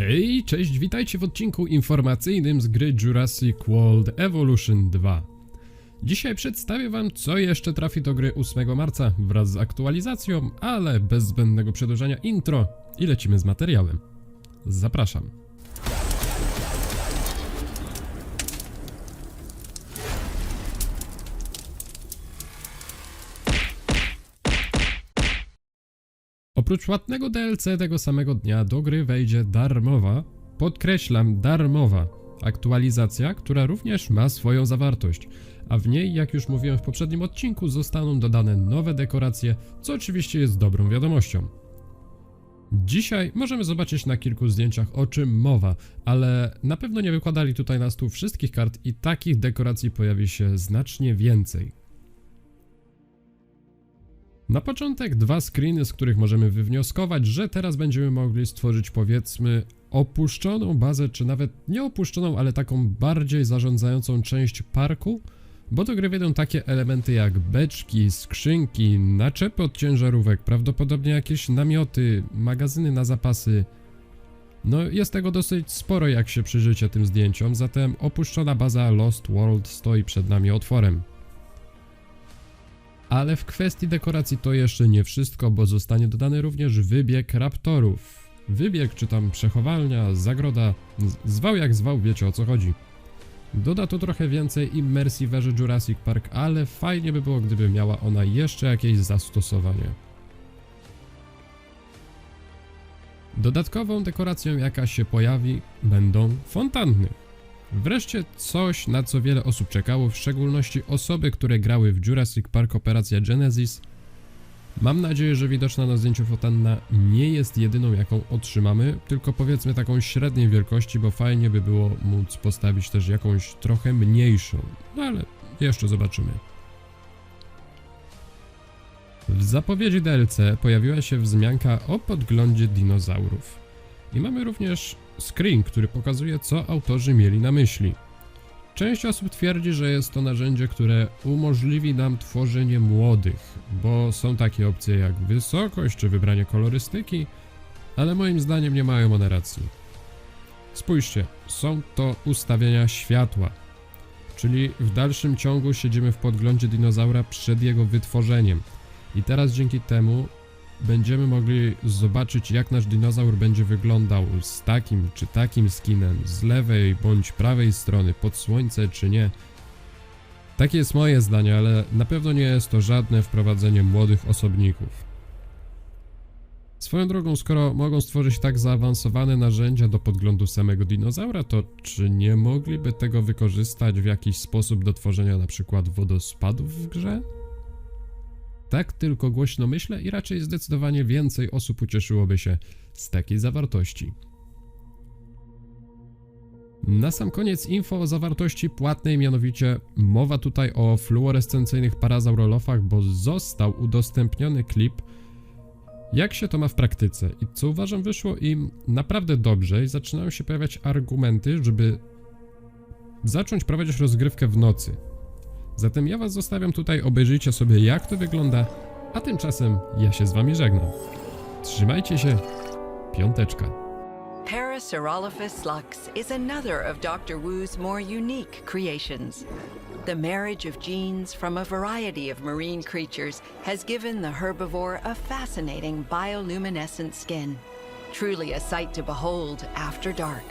Ej, cześć, witajcie w odcinku informacyjnym z gry Jurassic World Evolution 2. Dzisiaj przedstawię wam, co jeszcze trafi do gry 8 marca wraz z aktualizacją, ale bez zbędnego przedłużania intro i lecimy z materiałem. Zapraszam. Oprócz łatnego DLC tego samego dnia do gry wejdzie darmowa, podkreślam darmowa, aktualizacja, która również ma swoją zawartość, a w niej, jak już mówiłem w poprzednim odcinku, zostaną dodane nowe dekoracje, co oczywiście jest dobrą wiadomością. Dzisiaj możemy zobaczyć na kilku zdjęciach o czym mowa, ale na pewno nie wykładali tutaj na stół wszystkich kart i takich dekoracji pojawi się znacznie więcej. Na początek dwa screeny, z których możemy wywnioskować, że teraz będziemy mogli stworzyć powiedzmy opuszczoną bazę, czy nawet nie opuszczoną, ale taką bardziej zarządzającą część parku, bo do gry wejdą takie elementy jak beczki, skrzynki, naczepy od ciężarówek, prawdopodobnie jakieś namioty, magazyny na zapasy. No jest tego dosyć sporo jak się przyjrzycie tym zdjęciom, zatem opuszczona baza Lost World stoi przed nami otworem. Ale w kwestii dekoracji to jeszcze nie wszystko, bo zostanie dodany również wybieg raptorów. Wybieg czy tam przechowalnia, zagroda, zwał jak zwał, wiecie o co chodzi. Doda to trochę więcej immersji w erze Jurassic Park, ale fajnie by było, gdyby miała ona jeszcze jakieś zastosowanie. Dodatkową dekoracją, jaka się pojawi, będą fontanny. Wreszcie coś, na co wiele osób czekało, w szczególności osoby, które grały w Jurassic Park Operacja Genesis. Mam nadzieję, że widoczna na zdjęciu fontanna nie jest jedyną, jaką otrzymamy, tylko powiedzmy taką średniej wielkości, bo fajnie by było móc postawić też jakąś trochę mniejszą, no ale jeszcze zobaczymy. W zapowiedzi DLC pojawiła się wzmianka o podglądzie dinozaurów. I mamy również screen, który pokazuje, co autorzy mieli na myśli. Część osób twierdzi, że jest to narzędzie, które umożliwi nam tworzenie młodych, bo są takie opcje jak wysokość czy wybranie kolorystyki, ale moim zdaniem nie mają one racji. Spójrzcie, są to ustawienia światła, czyli w dalszym ciągu siedzimy w podglądzie dinozaura przed jego wytworzeniem. I teraz dzięki temu będziemy mogli zobaczyć, jak nasz dinozaur będzie wyglądał z takim czy takim skinem, z lewej bądź prawej strony, pod słońce czy nie. Takie jest moje zdanie, ale na pewno nie jest to żadne wprowadzenie młodych osobników. Swoją drogą, skoro mogą stworzyć tak zaawansowane narzędzia do podglądu samego dinozaura, to czy nie mogliby tego wykorzystać w jakiś sposób do tworzenia na przykład wodospadów w grze? Tak tylko głośno myślę i raczej zdecydowanie więcej osób ucieszyłoby się z takiej zawartości. Na sam koniec info o zawartości płatnej, mianowicie mowa tutaj o fluorescencyjnych parazaurolofach, bo został udostępniony klip, jak się to ma w praktyce. I co uważam wyszło im naprawdę dobrze i zaczynają się pojawiać argumenty, żeby zacząć prowadzić rozgrywkę w nocy. Zatem ja was zostawiam tutaj, obejrzyjcie sobie jak to wygląda, a tymczasem ja się z wami żegnam. Trzymajcie się, piąteczka. Parasaurolophus lux is another of Dr. Wu's more unique creations. The marriage of genes from a variety of marine creatures has given the herbivore a fascinating bioluminescent skin. Truly a sight to behold after dark.